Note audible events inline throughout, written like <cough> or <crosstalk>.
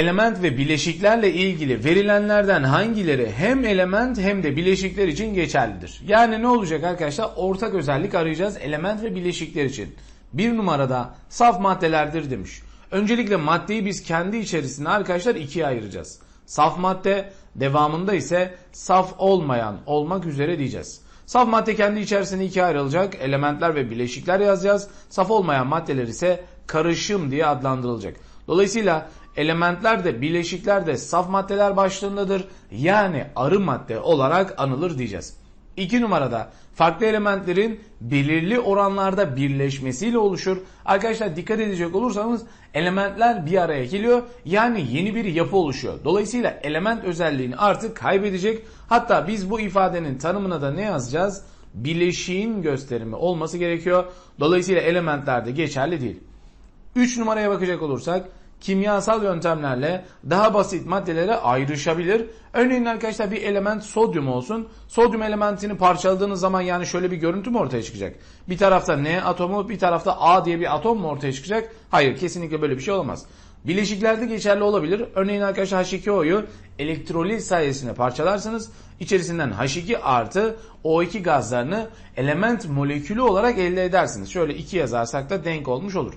element ve bileşiklerle ilgili verilenlerden hangileri hem element hem de bileşikler için geçerlidir? Yani ne olacak arkadaşlar? Ortak özellik arayacağız element ve bileşikler için. Bir numarada saf maddelerdir demiş. Öncelikle maddeyi biz kendi içerisinde arkadaşlar ikiye ayıracağız. Saf madde devamında ise saf olmayan olmak üzere diyeceğiz. Saf madde kendi içerisinde ikiye ayrılacak. Elementler ve bileşikler yazacağız. Saf olmayan maddeler ise karışım diye adlandırılacak. Dolayısıyla elementler de bileşikler de saf maddeler başlığındadır. Yani arı madde olarak anılır diyeceğiz. 2 numarada farklı elementlerin belirli oranlarda birleşmesiyle oluşur. Arkadaşlar dikkat edecek olursanız elementler bir araya geliyor. Yani yeni bir yapı oluşuyor. Dolayısıyla element özelliğini artık kaybedecek. Hatta biz bu ifadenin tanımına da ne yazacağız? Bileşiğin gösterimi olması gerekiyor. Dolayısıyla elementler de geçerli değil. 3 numaraya bakacak olursak kimyasal yöntemlerle daha basit maddelere ayrışabilir. Örneğin arkadaşlar bir element sodyum olsun. Sodyum elementini parçaladığınız zaman yani şöyle bir görüntü mü ortaya çıkacak? Bir tarafta N atomu bir tarafta A diye bir atom mu ortaya çıkacak? Hayır kesinlikle böyle bir şey olamaz. Bileşiklerde geçerli olabilir. Örneğin arkadaşlar H2O'yu elektroliz sayesinde parçalarsınız. İçerisinden H2 artı O2 gazlarını element molekülü olarak elde edersiniz. Şöyle 2 yazarsak da denk olmuş olur.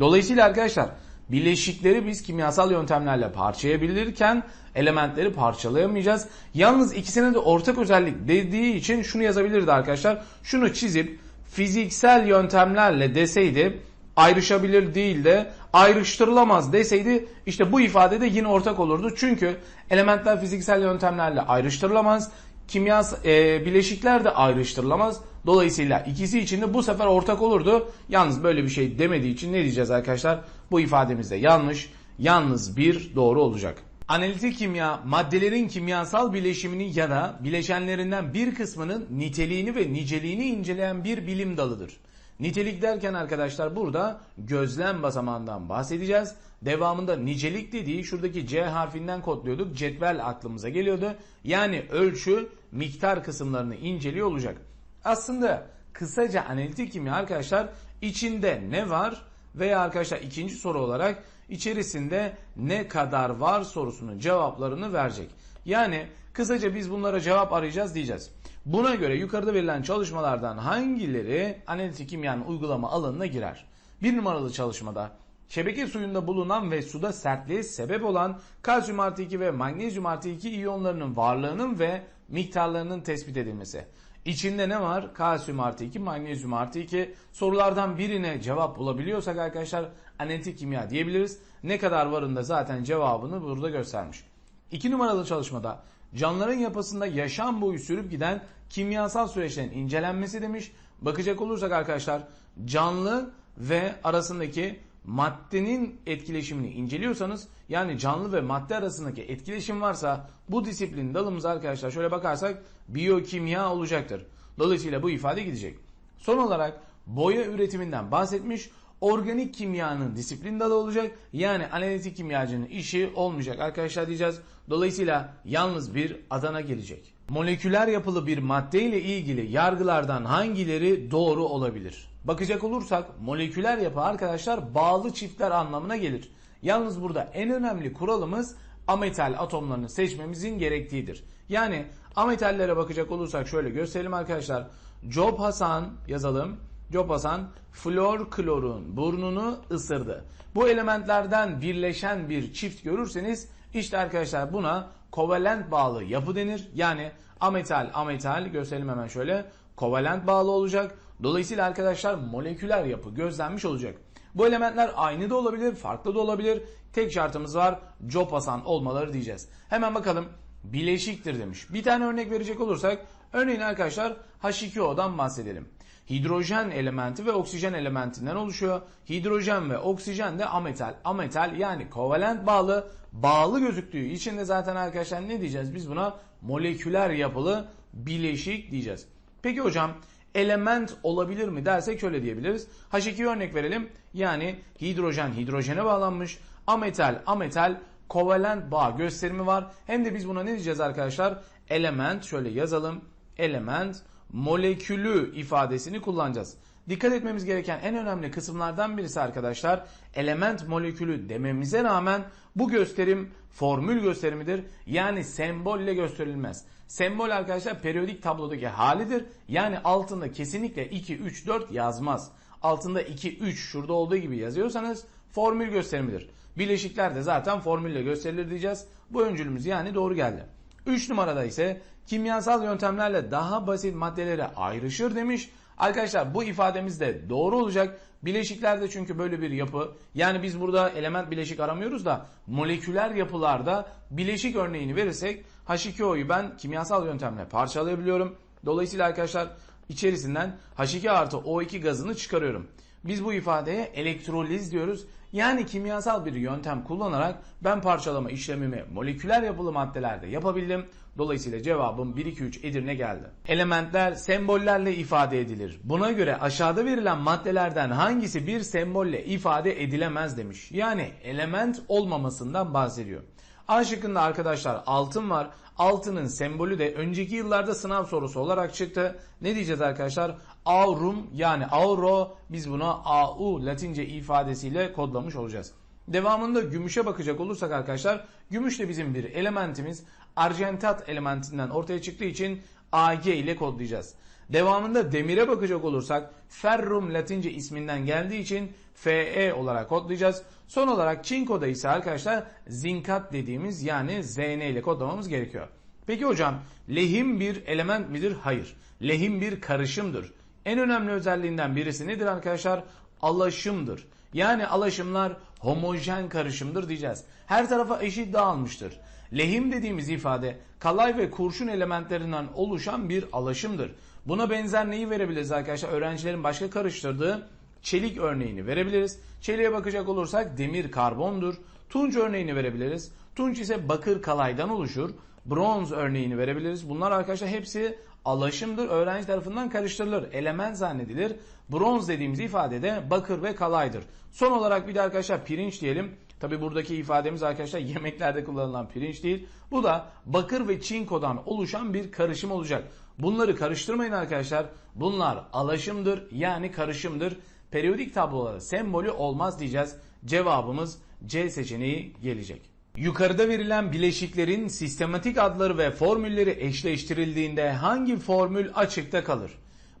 Dolayısıyla arkadaşlar bileşikleri biz kimyasal yöntemlerle parçalayabilirken elementleri parçalayamayacağız. Yalnız ikisine de ortak özellik dediği için şunu yazabilirdi arkadaşlar. Şunu çizip fiziksel yöntemlerle deseydi ayrışabilir değil de ayrıştırılamaz deseydi işte bu ifade de yine ortak olurdu. Çünkü elementler fiziksel yöntemlerle ayrıştırılamaz. Kimyas e, bileşikler de ayrıştırılamaz. Dolayısıyla ikisi için de bu sefer ortak olurdu. Yalnız böyle bir şey demediği için ne diyeceğiz arkadaşlar? Bu ifademiz de yanlış. Yalnız bir doğru olacak. Analitik kimya maddelerin kimyasal bileşimini ya da bileşenlerinden bir kısmının niteliğini ve niceliğini inceleyen bir bilim dalıdır. Nitelik derken arkadaşlar burada gözlem basamağından bahsedeceğiz. Devamında nicelik dediği şuradaki C harfinden kodluyorduk. Cetvel aklımıza geliyordu. Yani ölçü, miktar kısımlarını inceliyor olacak. Aslında kısaca analitik kimya arkadaşlar içinde ne var veya arkadaşlar ikinci soru olarak içerisinde ne kadar var sorusunun cevaplarını verecek. Yani kısaca biz bunlara cevap arayacağız diyeceğiz. Buna göre yukarıda verilen çalışmalardan hangileri analitik kimyanın uygulama alanına girer? Bir numaralı çalışmada şebeke suyunda bulunan ve suda sertliğe sebep olan kalsiyum artı 2 ve magnezyum artı 2 iyonlarının varlığının ve miktarlarının tespit edilmesi. İçinde ne var? Kalsiyum artı 2, magnezyum artı 2. Sorulardan birine cevap bulabiliyorsak arkadaşlar analitik kimya diyebiliriz. Ne kadar varında zaten cevabını burada göstermiş. 2 numaralı çalışmada canlıların yapısında yaşam boyu sürüp giden kimyasal süreçlerin incelenmesi demiş. Bakacak olursak arkadaşlar canlı ve arasındaki maddenin etkileşimini inceliyorsanız yani canlı ve madde arasındaki etkileşim varsa bu disiplin dalımız arkadaşlar şöyle bakarsak biyokimya olacaktır. Dolayısıyla bu ifade gidecek. Son olarak boya üretiminden bahsetmiş. Organik kimyanın disiplin dalı olacak. Yani analitik kimyacının işi olmayacak arkadaşlar diyeceğiz. Dolayısıyla yalnız bir Adana gelecek. Moleküler yapılı bir madde ile ilgili yargılardan hangileri doğru olabilir? Bakacak olursak moleküler yapı arkadaşlar bağlı çiftler anlamına gelir. Yalnız burada en önemli kuralımız ametal atomlarını seçmemizin gerektiğidir. Yani ametallere bakacak olursak şöyle gösterelim arkadaşlar. Job Hasan yazalım. Job Hasan flor klorun burnunu ısırdı. Bu elementlerden birleşen bir çift görürseniz işte arkadaşlar buna kovalent bağlı yapı denir. Yani ametal ametal gösterelim hemen şöyle kovalent bağlı olacak. Dolayısıyla arkadaşlar moleküler yapı gözlenmiş olacak. Bu elementler aynı da olabilir, farklı da olabilir. Tek şartımız var, job Hasan olmaları diyeceğiz. Hemen bakalım bileşiktir demiş. Bir tane örnek verecek olursak, örneğin arkadaşlar H2O'dan bahsedelim. Hidrojen elementi ve oksijen elementinden oluşuyor. Hidrojen ve oksijen de ametal. Ametal yani kovalent bağlı, bağlı gözüktüğü için de zaten arkadaşlar ne diyeceğiz? Biz buna moleküler yapılı bileşik diyeceğiz. Peki hocam element olabilir mi dersek şöyle diyebiliriz. H2 örnek verelim. Yani hidrojen hidrojene bağlanmış. Ametal ametal kovalent bağ gösterimi var. Hem de biz buna ne diyeceğiz arkadaşlar? Element şöyle yazalım. Element molekülü ifadesini kullanacağız. Dikkat etmemiz gereken en önemli kısımlardan birisi arkadaşlar element molekülü dememize rağmen bu gösterim formül gösterimidir. Yani sembolle gösterilmez. Sembol arkadaşlar periyodik tablodaki halidir. Yani altında kesinlikle 2, 3, 4 yazmaz. Altında 2, 3 şurada olduğu gibi yazıyorsanız formül gösterimidir. Bileşikler de zaten formülle gösterilir diyeceğiz. Bu öncülümüz yani doğru geldi. 3 numarada ise kimyasal yöntemlerle daha basit maddelere ayrışır demiş. Arkadaşlar bu ifademiz de doğru olacak. Bileşiklerde çünkü böyle bir yapı. Yani biz burada element bileşik aramıyoruz da moleküler yapılarda bileşik örneğini verirsek H2O'yu ben kimyasal yöntemle parçalayabiliyorum. Dolayısıyla arkadaşlar içerisinden H2 artı O2 gazını çıkarıyorum. Biz bu ifadeye elektroliz diyoruz. Yani kimyasal bir yöntem kullanarak ben parçalama işlemimi moleküler yapılı maddelerde yapabildim. Dolayısıyla cevabım 1, 2, 3 Edirne geldi. Elementler sembollerle ifade edilir. Buna göre aşağıda verilen maddelerden hangisi bir sembolle ifade edilemez demiş. Yani element olmamasından bahsediyor. A şıkkında arkadaşlar altın var. Altının sembolü de önceki yıllarda sınav sorusu olarak çıktı. Ne diyeceğiz arkadaşlar? Aurum yani auro biz buna AU latince ifadesiyle kodlamış olacağız. Devamında gümüşe bakacak olursak arkadaşlar gümüş de bizim bir elementimiz. Argentat elementinden ortaya çıktığı için AG ile kodlayacağız. Devamında demire bakacak olursak ferrum latince isminden geldiği için Fe olarak kodlayacağız. Son olarak çinkoda ise arkadaşlar zinkat dediğimiz yani Zn ile kodlamamız gerekiyor. Peki hocam lehim bir element midir? Hayır. Lehim bir karışımdır. En önemli özelliğinden birisi nedir arkadaşlar? Alaşımdır. Yani alaşımlar homojen karışımdır diyeceğiz. Her tarafa eşit dağılmıştır. Lehim dediğimiz ifade kalay ve kurşun elementlerinden oluşan bir alaşımdır. Buna benzer neyi verebiliriz arkadaşlar? Öğrencilerin başka karıştırdığı çelik örneğini verebiliriz. Çeliğe bakacak olursak demir karbondur. Tunç örneğini verebiliriz. Tunç ise bakır kalaydan oluşur. Bronz örneğini verebiliriz. Bunlar arkadaşlar hepsi alaşımdır. Öğrenci tarafından karıştırılır. Element zannedilir. Bronz dediğimiz ifadede bakır ve kalaydır. Son olarak bir de arkadaşlar pirinç diyelim. Tabi buradaki ifademiz arkadaşlar <laughs> yemeklerde kullanılan pirinç değil. Bu da bakır ve çinkodan oluşan bir karışım olacak. Bunları karıştırmayın arkadaşlar. Bunlar alaşımdır yani karışımdır. Periyodik tablolarda sembolü olmaz diyeceğiz. Cevabımız C seçeneği gelecek. Yukarıda verilen bileşiklerin sistematik adları ve formülleri eşleştirildiğinde hangi formül açıkta kalır?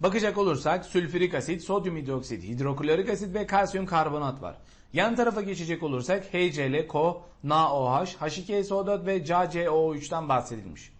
Bakacak olursak sülfürik asit, sodyum hidroksit, hidroklorik asit ve kalsiyum karbonat var. Yan tarafa geçecek olursak HCl, CO, NaOH, H2SO4 ve CaCO3'ten bahsedilmiş.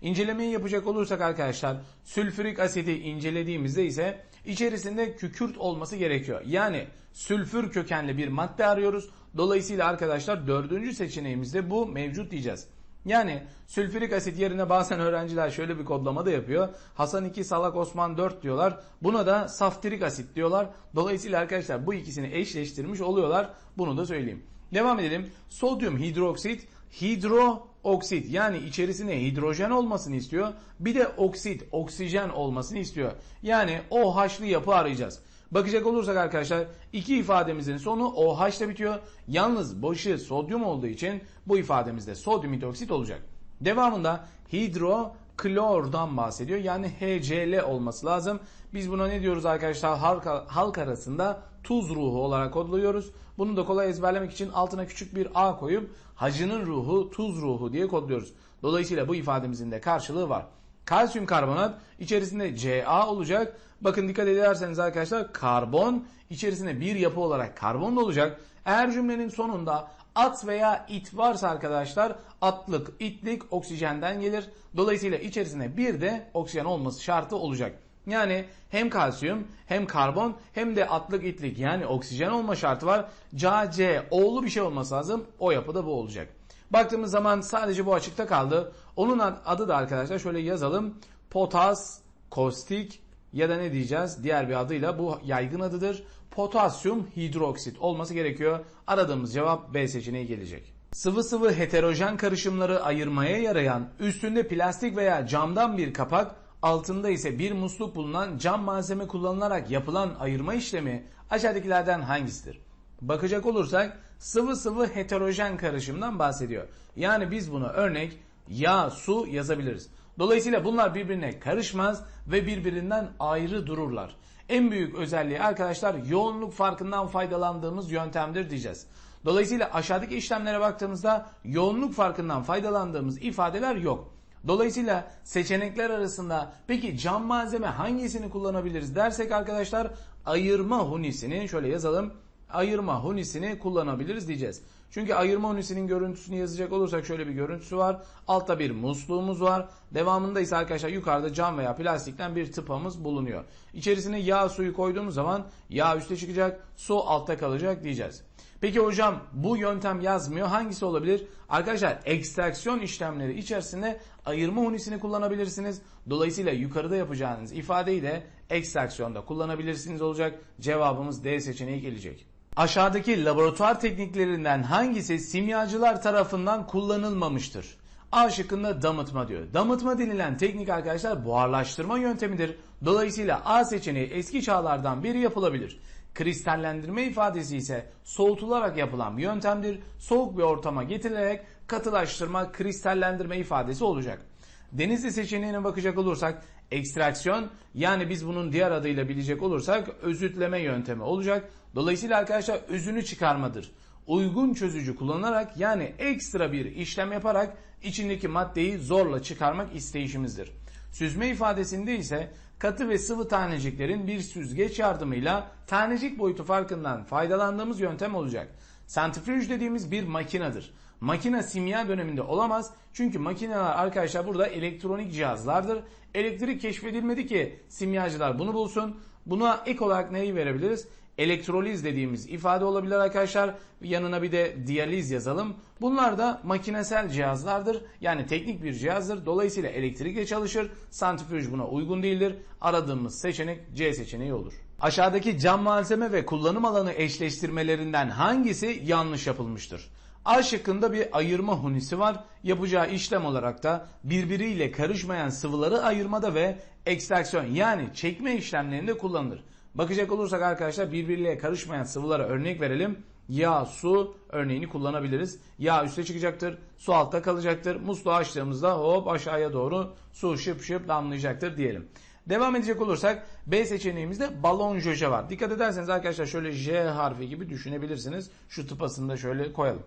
İncelemeyi yapacak olursak arkadaşlar sülfürik asidi incelediğimizde ise içerisinde kükürt olması gerekiyor. Yani sülfür kökenli bir madde arıyoruz. Dolayısıyla arkadaşlar dördüncü seçeneğimizde bu mevcut diyeceğiz. Yani sülfürik asit yerine bazen öğrenciler şöyle bir kodlama da yapıyor. Hasan 2 Salak Osman 4 diyorlar. Buna da saftirik asit diyorlar. Dolayısıyla arkadaşlar bu ikisini eşleştirmiş oluyorlar. Bunu da söyleyeyim. Devam edelim. Sodyum hidroksit hidrooksit yani içerisine hidrojen olmasını istiyor. Bir de oksit, oksijen olmasını istiyor. Yani OH'lı yapı arayacağız. Bakacak olursak arkadaşlar iki ifademizin sonu OH ile bitiyor. Yalnız başı sodyum olduğu için bu ifademizde sodyum hidroksit olacak. Devamında hidro klordan bahsediyor. Yani HCl olması lazım. Biz buna ne diyoruz arkadaşlar? Halk, halk arasında tuz ruhu olarak kodluyoruz. Bunu da kolay ezberlemek için altına küçük bir A koyup hacının ruhu tuz ruhu diye kodluyoruz. Dolayısıyla bu ifademizin de karşılığı var. Kalsiyum karbonat içerisinde Ca olacak. Bakın dikkat ederseniz arkadaşlar karbon içerisinde bir yapı olarak karbon da olacak. Eğer cümlenin sonunda at veya it varsa arkadaşlar atlık, itlik oksijenden gelir. Dolayısıyla içerisinde bir de oksijen olması şartı olacak. Yani hem kalsiyum hem karbon hem de atlık itlik yani oksijen olma şartı var. CaC oğlu bir şey olması lazım. O yapıda bu olacak. Baktığımız zaman sadece bu açıkta kaldı. Onun adı da arkadaşlar şöyle yazalım. Potas, kostik ya da ne diyeceğiz? Diğer bir adıyla bu yaygın adıdır. Potasyum hidroksit olması gerekiyor. Aradığımız cevap B seçeneği gelecek. Sıvı sıvı heterojen karışımları ayırmaya yarayan üstünde plastik veya camdan bir kapak altında ise bir musluk bulunan cam malzeme kullanılarak yapılan ayırma işlemi aşağıdakilerden hangisidir? Bakacak olursak sıvı sıvı heterojen karışımdan bahsediyor. Yani biz buna örnek yağ, su yazabiliriz. Dolayısıyla bunlar birbirine karışmaz ve birbirinden ayrı dururlar. En büyük özelliği arkadaşlar yoğunluk farkından faydalandığımız yöntemdir diyeceğiz. Dolayısıyla aşağıdaki işlemlere baktığımızda yoğunluk farkından faydalandığımız ifadeler yok. Dolayısıyla seçenekler arasında peki cam malzeme hangisini kullanabiliriz dersek arkadaşlar ayırma hunisini şöyle yazalım ayırma hunisini kullanabiliriz diyeceğiz. Çünkü ayırma hunisinin görüntüsünü yazacak olursak şöyle bir görüntüsü var. Altta bir musluğumuz var. Devamında ise arkadaşlar yukarıda cam veya plastikten bir tıpamız bulunuyor. İçerisine yağ suyu koyduğumuz zaman yağ üste çıkacak, su altta kalacak diyeceğiz. Peki hocam bu yöntem yazmıyor. Hangisi olabilir? Arkadaşlar ekstraksiyon işlemleri içerisinde ayırma hunisini kullanabilirsiniz. Dolayısıyla yukarıda yapacağınız ifadeyi de ekstraksiyonda kullanabilirsiniz olacak. Cevabımız D seçeneği gelecek. Aşağıdaki laboratuvar tekniklerinden hangisi simyacılar tarafından kullanılmamıştır? A şıkkında damıtma diyor. Damıtma denilen teknik arkadaşlar buharlaştırma yöntemidir. Dolayısıyla A seçeneği eski çağlardan biri yapılabilir. Kristallendirme ifadesi ise soğutularak yapılan bir yöntemdir. Soğuk bir ortama getirilerek katılaştırma, kristallendirme ifadesi olacak. Denizli seçeneğine bakacak olursak ekstraksiyon yani biz bunun diğer adıyla bilecek olursak özütleme yöntemi olacak. Dolayısıyla arkadaşlar özünü çıkarmadır. Uygun çözücü kullanarak yani ekstra bir işlem yaparak içindeki maddeyi zorla çıkarmak isteyişimizdir. Süzme ifadesinde ise katı ve sıvı taneciklerin bir süzgeç yardımıyla tanecik boyutu farkından faydalandığımız yöntem olacak. Santrifüj dediğimiz bir makinedir. Makine simya döneminde olamaz. Çünkü makineler arkadaşlar burada elektronik cihazlardır. Elektrik keşfedilmedi ki simyacılar bunu bulsun. Buna ek olarak neyi verebiliriz? Elektroliz dediğimiz ifade olabilir arkadaşlar. Yanına bir de diyaliz yazalım. Bunlar da makinesel cihazlardır. Yani teknik bir cihazdır. Dolayısıyla elektrikle çalışır. Santrifüj buna uygun değildir. Aradığımız seçenek C seçeneği olur. Aşağıdaki cam malzeme ve kullanım alanı eşleştirmelerinden hangisi yanlış yapılmıştır? A şıkkında bir ayırma hunisi var. Yapacağı işlem olarak da birbiriyle karışmayan sıvıları ayırmada ve ekstraksiyon yani çekme işlemlerinde kullanılır. Bakacak olursak arkadaşlar birbiriyle karışmayan sıvılara örnek verelim. Yağ, su örneğini kullanabiliriz. Yağ üste çıkacaktır, su altta kalacaktır. Musluğu açtığımızda hop aşağıya doğru su şıp şıp damlayacaktır diyelim. Devam edecek olursak B seçeneğimizde balon jöje var. Dikkat ederseniz arkadaşlar şöyle J harfi gibi düşünebilirsiniz. Şu tıpasını da şöyle koyalım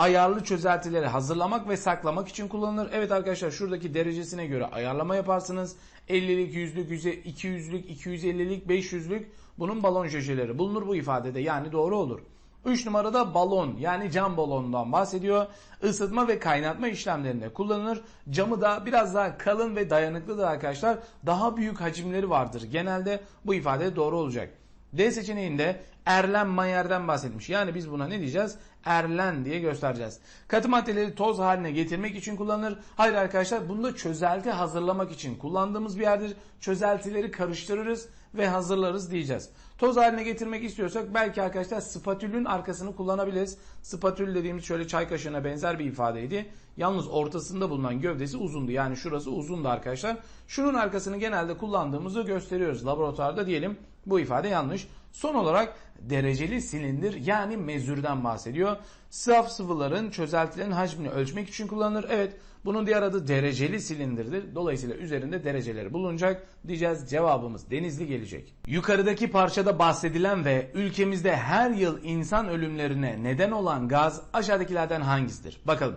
ayarlı çözeltileri hazırlamak ve saklamak için kullanılır. Evet arkadaşlar şuradaki derecesine göre ayarlama yaparsınız. 50'lik, 100'lük, 200'lük, 250'lik, 500'lük bunun balon jöjeleri bulunur bu ifadede yani doğru olur. 3 numarada balon yani cam balonundan bahsediyor. Isıtma ve kaynatma işlemlerinde kullanılır. Camı da biraz daha kalın ve dayanıklıdır arkadaşlar. Daha büyük hacimleri vardır. Genelde bu ifade doğru olacak. D seçeneğinde Erlen Mayer'den bahsetmiş. Yani biz buna ne diyeceğiz? Erlen diye göstereceğiz. Katı maddeleri toz haline getirmek için kullanılır. Hayır arkadaşlar bunda çözelti hazırlamak için kullandığımız bir yerdir. Çözeltileri karıştırırız ve hazırlarız diyeceğiz. Toz haline getirmek istiyorsak belki arkadaşlar spatülün arkasını kullanabiliriz. Spatül dediğimiz şöyle çay kaşığına benzer bir ifadeydi. Yalnız ortasında bulunan gövdesi uzundu. Yani şurası uzundu arkadaşlar. Şunun arkasını genelde kullandığımızı gösteriyoruz laboratuvarda diyelim. Bu ifade yanlış. Son olarak dereceli silindir yani mezürden bahsediyor. Saf sıvıların çözeltilerin hacmini ölçmek için kullanılır. Evet bunun diğer adı dereceli silindirdir. Dolayısıyla üzerinde dereceleri bulunacak diyeceğiz. Cevabımız denizli gelecek. Yukarıdaki parçada bahsedilen ve ülkemizde her yıl insan ölümlerine neden olan gaz aşağıdakilerden hangisidir? Bakalım.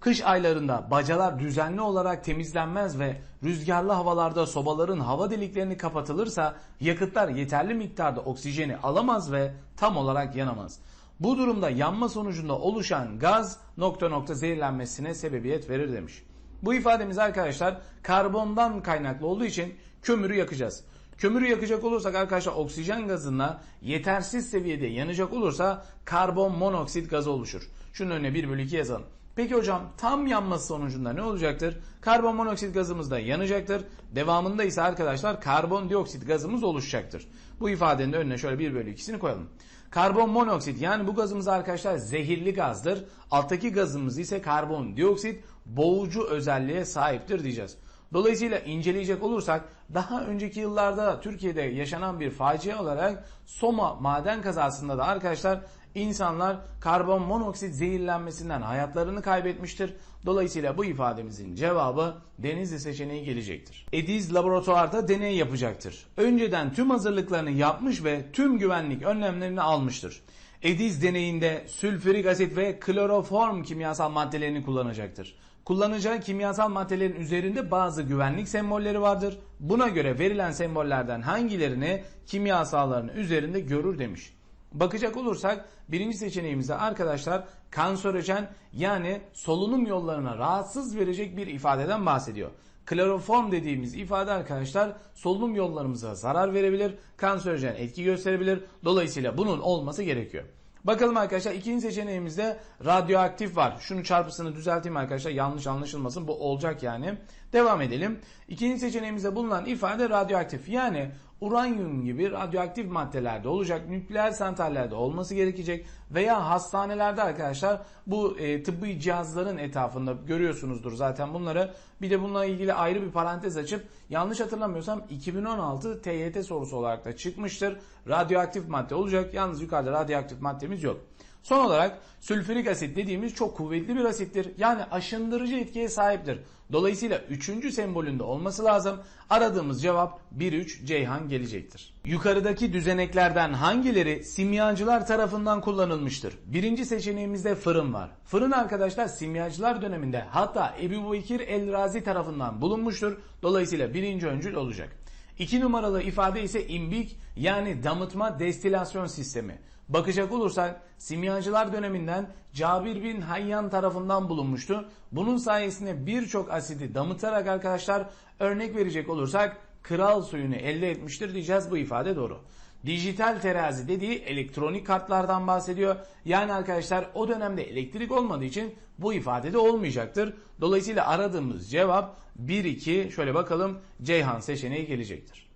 Kış aylarında bacalar düzenli olarak temizlenmez ve rüzgarlı havalarda sobaların hava deliklerini kapatılırsa yakıtlar yeterli miktarda oksijeni alamaz ve tam olarak yanamaz. Bu durumda yanma sonucunda oluşan gaz nokta nokta zehirlenmesine sebebiyet verir demiş. Bu ifademiz arkadaşlar karbondan kaynaklı olduğu için kömürü yakacağız. Kömürü yakacak olursak arkadaşlar oksijen gazına yetersiz seviyede yanacak olursa karbon monoksit gazı oluşur. Şunun önüne 1 bölü 2 yazalım. Peki hocam tam yanması sonucunda ne olacaktır? Karbon monoksit gazımız da yanacaktır. Devamında ise arkadaşlar karbondioksit gazımız oluşacaktır. Bu ifadenin önüne şöyle 1 bölü 2'sini koyalım. Karbon monoksit yani bu gazımız arkadaşlar zehirli gazdır. Alttaki gazımız ise karbondioksit boğucu özelliğe sahiptir diyeceğiz. Dolayısıyla inceleyecek olursak daha önceki yıllarda Türkiye'de yaşanan bir facia olarak Soma maden kazasında da arkadaşlar insanlar karbon monoksit zehirlenmesinden hayatlarını kaybetmiştir. Dolayısıyla bu ifademizin cevabı Denizli seçeneği gelecektir. Ediz laboratuvarda deney yapacaktır. Önceden tüm hazırlıklarını yapmış ve tüm güvenlik önlemlerini almıştır. Ediz deneyinde sülfürik asit ve kloroform kimyasal maddelerini kullanacaktır. Kullanacağı kimyasal maddelerin üzerinde bazı güvenlik sembolleri vardır. Buna göre verilen sembollerden hangilerini kimyasalların üzerinde görür demiş. Bakacak olursak birinci seçeneğimizde arkadaşlar kanserojen yani solunum yollarına rahatsız verecek bir ifadeden bahsediyor. Kloroform dediğimiz ifade arkadaşlar solunum yollarımıza zarar verebilir, kanserojen etki gösterebilir. Dolayısıyla bunun olması gerekiyor. Bakalım arkadaşlar ikinci seçeneğimizde radyoaktif var. Şunu çarpısını düzelteyim arkadaşlar yanlış anlaşılmasın bu olacak yani. Devam edelim. İkinci seçeneğimizde bulunan ifade radyoaktif. Yani uranyum gibi radyoaktif maddelerde olacak nükleer santrallerde olması gerekecek veya hastanelerde arkadaşlar bu e, tıbbi cihazların etrafında görüyorsunuzdur zaten bunları. Bir de bununla ilgili ayrı bir parantez açıp yanlış hatırlamıyorsam 2016 TYT sorusu olarak da çıkmıştır. Radyoaktif madde olacak. Yalnız yukarıda radyoaktif maddemiz yok. Son olarak sülfürik asit dediğimiz çok kuvvetli bir asittir. Yani aşındırıcı etkiye sahiptir. Dolayısıyla 3. sembolünde olması lazım. Aradığımız cevap 1-3 Ceyhan gelecektir. Yukarıdaki düzeneklerden hangileri simyacılar tarafından kullanılmıştır? Birinci seçeneğimizde fırın var. Fırın arkadaşlar simyacılar döneminde hatta Ebu Bekir el-Razi tarafından bulunmuştur. Dolayısıyla birinci öncül olacak. İki numaralı ifade ise imbik yani damıtma destilasyon sistemi. Bakacak olursak simyacılar döneminden Cabir bin Hayyan tarafından bulunmuştu. Bunun sayesinde birçok asidi damıtarak arkadaşlar örnek verecek olursak kral suyunu elde etmiştir diyeceğiz bu ifade doğru. Dijital terazi dediği elektronik kartlardan bahsediyor. Yani arkadaşlar o dönemde elektrik olmadığı için bu ifade de olmayacaktır. Dolayısıyla aradığımız cevap 1-2 şöyle bakalım Ceyhan seçeneği gelecektir.